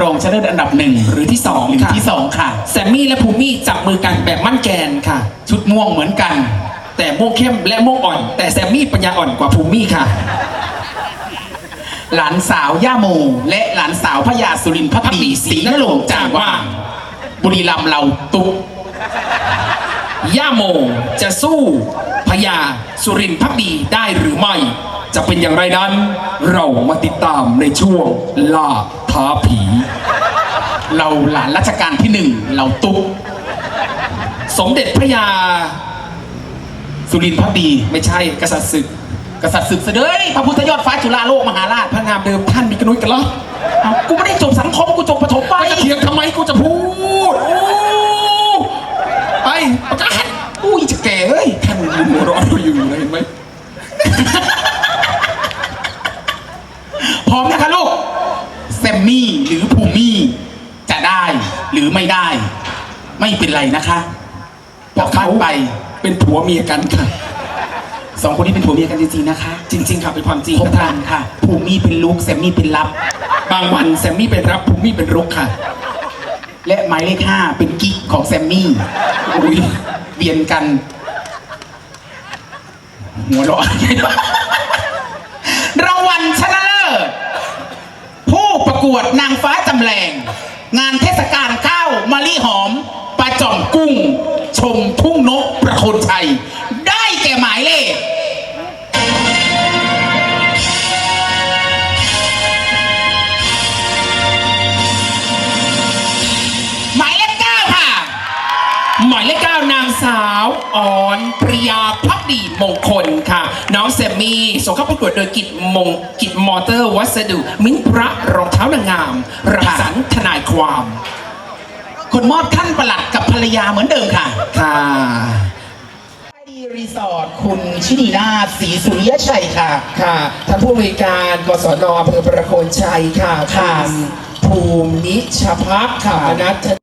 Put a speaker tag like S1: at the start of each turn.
S1: รองชนะเลิศอันดับหนึ่งหรือที่สองหรือ
S2: ค่ะ
S1: ที่สองค่ะ
S2: แซมมี่และภูมี่จับมือกันแบบมั่นแกนค่ะ
S1: ชุดม่วงเหมือนกัน
S2: แต่โม่เข้มและโม่อ่อน แต่แซมมี่ปัญญาอ่อนกว่าภูมี่ค่ะ
S1: หลานสาวย่าโมและหลานสาวพญาสุรินทร์พักดีศรีนรงค์จางว่างบุรีรัมย์เราตุ๊ก
S2: ย่าโมจะสู้พญาสุรินทร์พักดีได้หรือไม่ จะเป็นอย่างไรนั้น เรามาติดตามในช่วงล่า ท้าผี
S1: เราหลานรัชกาลที่หนึ่งเราตุ๊ก
S2: สมเด็จพระยา
S1: สุรินทร์พักดี
S2: ไม่ใช่กษัตริย์ศึก
S1: กษัตริย์ศึกเสด็จพระพุทธยอดฟ้าจุฬาโลกมหาราช
S2: พระนามเดิมท่านมีกระนุยกันเหรอ
S1: เอ้ากูไม่ได้จบสังคมกูจบปฐมไป
S2: ไปจะเถียงทำไมกูจะพูดโอ้ไปประกาศ
S1: อุ้ยจะแก่เอ้ย
S2: ท่านยืนหัวเร้อนอยู่นะเห็นไหม
S1: พร้อมนะคะลูกแซ มมี่หรือภูมี่จะได้หรือไม่ได้ ไม่เป็นไรนะคะกลับบ้านไป
S2: เป็นผัวเมียกันค่ะ
S1: สองคนนี้เป็นผัวเมียกันจริงๆนะคะ
S2: จริง ๆ ค่ะเป็นความจริง
S1: พบ
S2: นะ
S1: กั
S2: ท่าน
S1: นค่ะ ภูมี่เป็นลูกแซมมี่เป็นลับ
S2: บางวันแซมมี่เป็นรับภูมี่เป็นรุกค่ะ
S1: และหมายเลขห้าเป็นกิ๊กของแซมมี่อุ้ยเวียนกันหัวเราะ รางวัลชนะเลิศผู้ประ กวดนางฟ้าจำแรงงานเทศกาลข้าวมะลิหอมปลาจ่อมกุ้ง ชมทุ่งนกประโคนชัย ได้แก่หมายเลข หมายเลขเก้า
S2: นางสาวอ่อนปริยาพักดีมงคลค่ะ น้องแซมมี่ส่งเข้าประกวดโดยกิจมงกิจมอเตอร์วัสดุ มิ้นพระรองเท้านางงามรังสรรค์ทนายความ
S1: คนมอบท่านประหลัดกับภรรยาเหมือนเดิมค่ะ
S2: ค่ะ
S1: ดีรีสอร์ทคุณชินีนาศรีสุริยชัยค่ะ
S2: ค่ะท่านผู้อำนวยการกศนอำเภอประโคนชัยค่ะ
S1: ค่ะ
S2: ภูมินิชพัก
S1: ค่ะ
S2: นัท